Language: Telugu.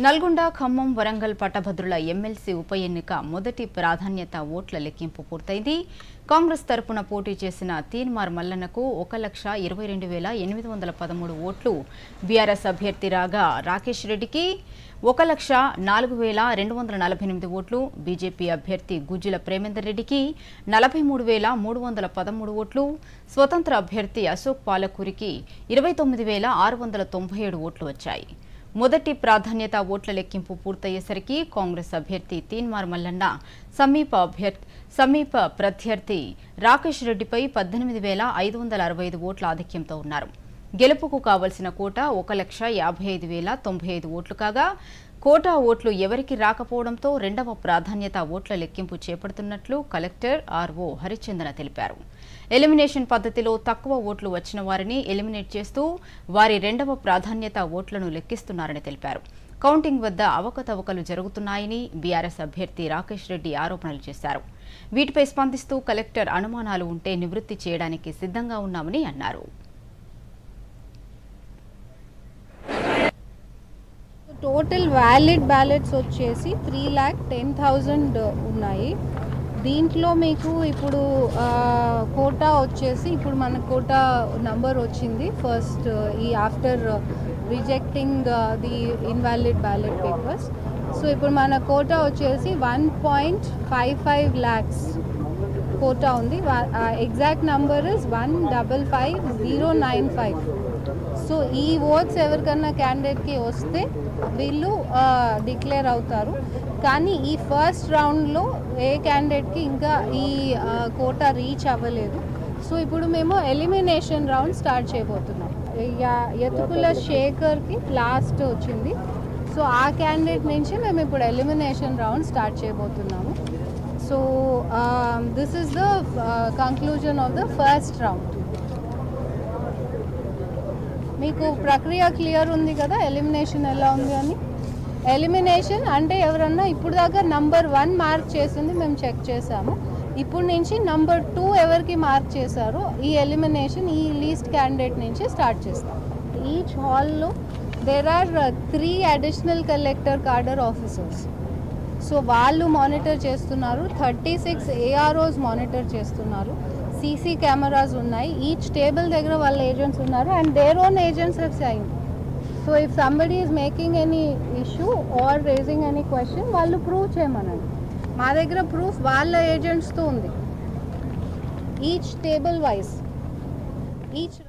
నల్గొండ ఖమ్మం వరంగల్ పట్టభద్రుల ఎమ్మెల్సీ ఉప ఎన్నిక మొదటి ప్రాధాన్యత ఓట్ల లెక్కింపు పూర్తయింది. కాంగ్రెస్ తరపున పోటీ చేసిన తీన్మార్ మల్లన్నకు ఒక లక్ష ఇరవై రెండు వేల ఎనిమిది వందల పదమూడు ఓట్లు. బీఆర్ఎస్ అభ్యర్థి రాగా రాకేష్ రెడ్డికి ఒక లక్ష నాలుగు వేల రెండు వందల నలభై ఎనిమిది ఓట్లు. బీజేపీ అభ్యర్థి గుజ్జుల ప్రేమేందర్ రెడ్డికి నలభై మూడు వేల మూడు వందల పదమూడు ఓట్లు. స్వతంత్ర అభ్యర్థి అశోక్ పాలకూరికి ఇరవై తొమ్మిది వేల ఆరు వందల తొంభై ఏడు ఓట్లు వచ్చాయి. మొదటి ప్రాధాన్యత ఓట్ల లెక్కింపు పూర్తయ్యేసరికి కాంగ్రెస్ అభ్యర్థి తీన్మార్ మల్లన్న సమీప అభ్యర్థి సమీప ప్రత్యర్థి రాకేష్ రెడ్డిపై పద్దెనిమిది వేల ఐదు వందల అరవై ఐదు ఓట్ల ఆధిక్యంతో ఉన్నారు. గెలుపుకు కావలసిన కోట ఒక లక్ష యాభై ఐదు వేల తొంభై ఐదు ఓట్లు కాగా కోటా ఓట్లు ఎవరికి రాకపోవడంతో రెండవ ప్రాధాన్యత ఓట్ల లెక్కింపు చేపడుతున్నట్లు కలెక్టర్ ఆర్ఓ హరిచందన తెలిపారు. ఎలిమినేషన్ పద్ధతిలో తక్కువ ఓట్లు వచ్చిన వారిని ఎలిమినేట్ చేస్తూ వారి రెండవ ప్రాధాన్యత ఓట్లను లెక్కిస్తున్నారని తెలిపారు. కౌంటింగ్ వద్ద అవకతవకలు జరుగుతున్నాయని బీఆర్ఎస్ అభ్యర్థి రాకేష్ రెడ్డి ఆరోపణలు చేశారు. వీటిపై స్పందిస్తూ కలెక్టర్ అనుమానాలు ఉంటే నివృత్తి చేయడానికి సిద్ధంగా ఉన్నామని అన్నారు. టోటల్ వ్యాలిడ్ బ్యాలెట్స్ వచ్చేసి త్రీ ల్యాక్ టెన్ థౌజండ్ ఉన్నాయి. దీంట్లో మీకు ఇప్పుడు కోటా వచ్చేసి ఇప్పుడు మన కోటా నంబర్ వచ్చింది. ఫస్ట్ ఈ after rejecting the invalid ballot papers. So ఇప్పుడు మన కోటా వచ్చేసి one point five five lakhs quota ఉంది. Exact number is one double five zero nine five so ఈ ఓట్స్ ఎవరికన్నా క్యాండిడేట్కి వస్తే వీళ్ళు డిక్లేర్ అవుతారు. కానీ ఈ ఫస్ట్ రౌండ్లో ఏ క్యాండిడేట్కి ఇంకా ఈ కోటా రీచ్ అవ్వలేదు. సో ఇప్పుడు మేము ఎలిమినేషన్ రౌండ్ స్టార్ట్ చేయబోతున్నాం. ఎతుకుల యతుకుల శేఖర్కి లాస్ట్ వచ్చింది. సో ఆ క్యాండిడేట్ నుంచి మేము ఇప్పుడు ఎలిమినేషన్ రౌండ్ స్టార్ట్ చేయబోతున్నాము. So this is the conclusion of the first round మీకు ప్రక్రియ క్లియర్ ఉంది కదా? ఎలిమినేషన్ ఎలా ఉంది అని? ఎలిమినేషన్ అంటే ఎవరన్నా ఇప్పుడు దాకా నంబర్ వన్ మార్క్ చేసింది మేము చెక్ చేసాము. ఇప్పుడు నుంచి నంబర్ టూ ఎవరికి మార్క్ చేశారో ఈ ఎలిమినేషన్ ఈ లీస్ట్ క్యాండిడేట్ నుంచి స్టార్ట్ చేస్తాం. ఈచ్ హాల్లో there are three additional collector cadre officers so వాళ్ళు మానిటర్ చేస్తున్నారు. థర్టీ సిక్స్ ఏఆర్ఓస్ మానిటర్ చేస్తున్నారు. సీసీ కెమెరాస్ ఉన్నాయి. ఈచ్ టేబుల్ దగ్గర వాళ్ళ ఏజెంట్స్ ఉన్నారు and their own agents have sign. So if somebody is making any issue or raising any question వాళ్ళు ప్రూవ్ చేయమనండి. మా దగ్గర ప్రూఫ్ వాళ్ళ ఏజెంట్స్తో ఉంది. Each table wise. ఈచ్